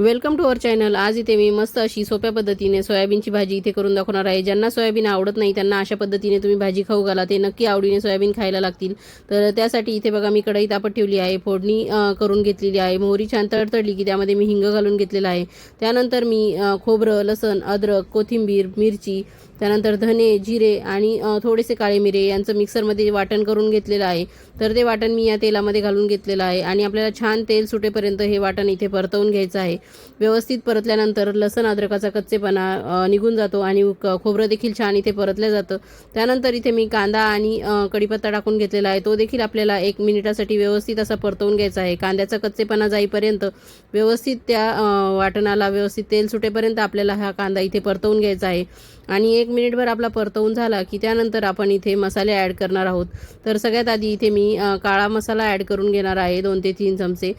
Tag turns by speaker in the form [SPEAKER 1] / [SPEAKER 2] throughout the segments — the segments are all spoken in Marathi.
[SPEAKER 1] Welcome to our channel. आज इथे मी मस्त अशी सोप्या पद्धतीने सोयाबीनची भाजी इथे करून दाखवणार आहे. ज्यांना सोयाबीन आवडत नाही त्यांना अशा पद्धतीने तुम्ही भाजी खाऊ घाला. ते नक्की आवडीने सोयाबीन खायला लागतील. तर त्यासाठी इथे बघा मी कढई तापत ठेवली आहे फोडणी करून घेतलेली आहे. मोहरी छान तडतडली की त्यामध्ये मी हिंग घालून घेतलेला आहे. त्यानंतर मी खोबरं लसण अद्रक कोथिंबीर मिरची त्यानंतर धने जिरे आणि थोडेसे काळे मिरे यांचं मिक्सरमध्ये वाटण करून घेतलेलं आहे. तर ते वाटण मी या तेलामध्ये घालून घेतलेलं आहे आणि आपल्याला छान तेल सुटेपर्यंत हे वाटण इथे परतवून घ्यायचं आहे. व्यवस्थित परतल्यानंतर लसण अद्रकाचा कच्चेपणा निघून जातो आणि क- खोबरं देखील छान इथे परतलं जातं. त्यानंतर इथे मी कांदा आणि कढीपत्ता टाकून घेतलेला आहे. तो देखील आपल्याला एक मिनिटासाठी व्यवस्थित असा परतवून घ्यायचा आहे. कांद्याचा कच्चेपणा जाईपर्यंत व्यवस्थित त्या वाटणाला व्यवस्थित तेल सुटेपर्यंत आपल्याला हा कांदा इथे परतवून घ्यायचा आहे. आणि एक मिनिटभर आपला परतवून झाला की त्यानंतर आपण इथे मसाले ॲड करणार आहोत. तर सगळ्यात आधी इथे मी काळा मसाला ॲड करून घेणार आहे. दोन ते तीन चमचे.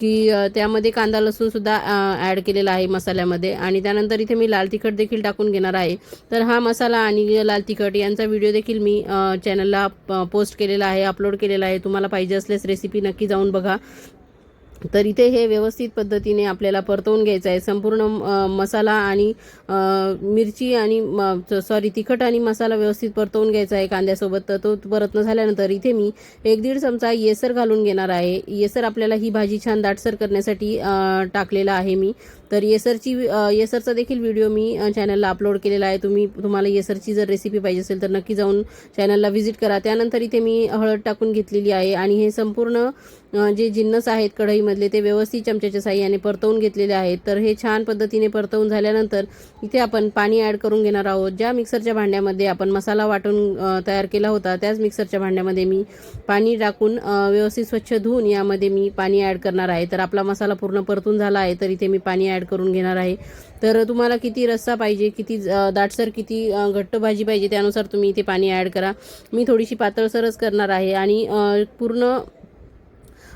[SPEAKER 1] की त्यामध्ये कांदा लसूणसुद्धा ॲड केलेला आहे मसाल्यामध्ये. आणि त्यानंतर इथे मी लाल तिखट देखील टाकून घेणार आहे. तर हा मसाला आणि लाल तिखट यांचा व्हिडिओ देखील मी चॅनलला पोस्ट केलेला आहे अपलोड केलेला आहे. तुम्हाला पाहिजे असल्यास रेसिपी नक्की जाऊन बघा. तर इथे हे व्यवस्थित पद्धतीने आपल्याला परतवून घ्यायचं आहे. संपूर्ण मसाला आणि मिरची आणि सॉरी तिखट आणि मसाला व्यवस्थित परतवून घ्यायचा आहे कांद्यासोबत. तर तो परतणं झाल्यानंतर इथे मी एक दीड चमचा येसर घालून घेणार आहे. येसर आपल्याला ही भाजी छान दाटसर करण्यासाठी टाकलेला आहे मी. तर येसरची येसरचा देखील व्हिडिओ मी चॅनलला अपलोड केलेला आहे. तुम्ही तुम्हाला येसरची जर रेसिपी पाहिजे असेल तर नक्की जाऊन चॅनलला व्हिजिट करा. त्यानंतर इथे मी हळद टाकून घेतलेली आहे आणि हे संपूर्ण जे जिन्नस आहेत कढईमधले ते व्यवस्थित चमच्याच्या साह्याने परतवून घेतलेले आहेत. तर हे छान पद्धतीने परतवून झाल्यानंतर इथे आपण पाणी ॲड करून घेणार आहोत. ज्या मिक्सरच्या भांड्यामध्ये आपण मसाला वाटून तयार केला होता त्याच मिक्सरच्या भांड्यामध्ये मी पाणी टाकून व्यवस्थित स्वच्छ धुवून यामध्ये मी पाणी ॲड करणार आहे. तर आपला मसाला पूर्ण परतून झाला आहे तर इथे मी पाणी ॲड करून घेणार आहे. तर तुम्हाला किती रस्सा पाहिजे किती दाटसर किती घट्ट भाजी पाहिजे त्यानुसार तुम्ही इथे पाणी ॲड करा. मी थोडीशी पातळसरच करणार आहे आणि पूर्ण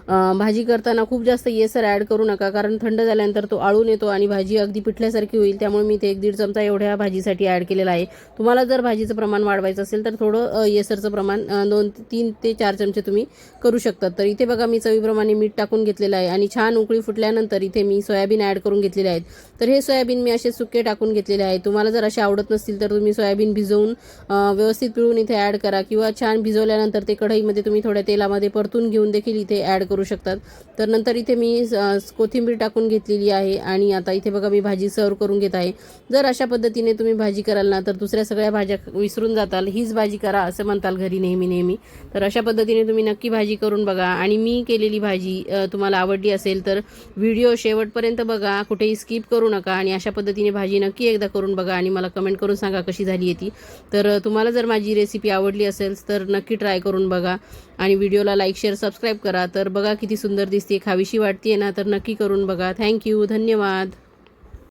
[SPEAKER 1] भाजी करताना खूप जास्त येसर ॲड करू नका कारण थंड झाल्यानंतर तो आळून येतो आणि भाजी अगदी पिठल्यासारखी होईल त्यामुळे मी ते एक दीड चमचा एवढ्या भाजीसाठी ॲड केलेला आहे. तुम्हाला जर भाजीचं प्रमाण वाढवायचं असेल तर थोडं येसरचं प्रमाण दोन तीन ते चार चमचे तुम्ही करू शकतात. तर इथे बघा मी चवीप्रमाणे मीठ टाकून घेतलेलं आहे आणि छान उकळी फुटल्यानंतर इथे मी सोयाबीन ॲड करून घेतलेले आहेत. तर हे सोयाबीन मी असे सुके टाकून घेतलेले आहे. तुम्हाला जर असे आवडत नसतील तर तुम्ही सोयाबीन भिजवून व्यवस्थित पिळून इथे ॲड करा किंवा छान भिजवल्यानंतर ते कढईमध्ये तुम्ही थोड्या तेलामध्ये परतून घेऊन देखील इथे ॲड करू करू शकतात. तर नंतर इथे मी कोथिंबीर टाकून घेतलेली आहे आणि आता इथे बघा मी भाजी सर्व करून घेत आहे. जर अशा पद्धतीने तुम्ही भाजी कराल ना तर दुसऱ्या सगळ्या भाज्या विसरून जाताल. हीच भाजी करा असं म्हणताल घरी नेहमी नेहमी. तर अशा पद्धतीने तुम्ही नक्की भाजी करून बघा. आणि मी केलेली भाजी तुम्हाला आवडली असेल तर व्हिडिओ शेवटपर्यंत बघा. कुठेही स्किप करू नका आणि अशा पद्धतीने भाजी नक्की एकदा करून बघा आणि मला कमेंट करून सांगा कशी झाली आहे ती. तर तुम्हाला जर माझी रेसिपी आवडली असेल तर नक्की ट्राय करून बघा. आणि व्हिडिओला लाईक शेअर सबस्क्राईब करा. तर बघा बघा किती सुंदर दिसते खावीशी वाटते ना तर नक्की करून बघा. थँक्यू धन्यवाद.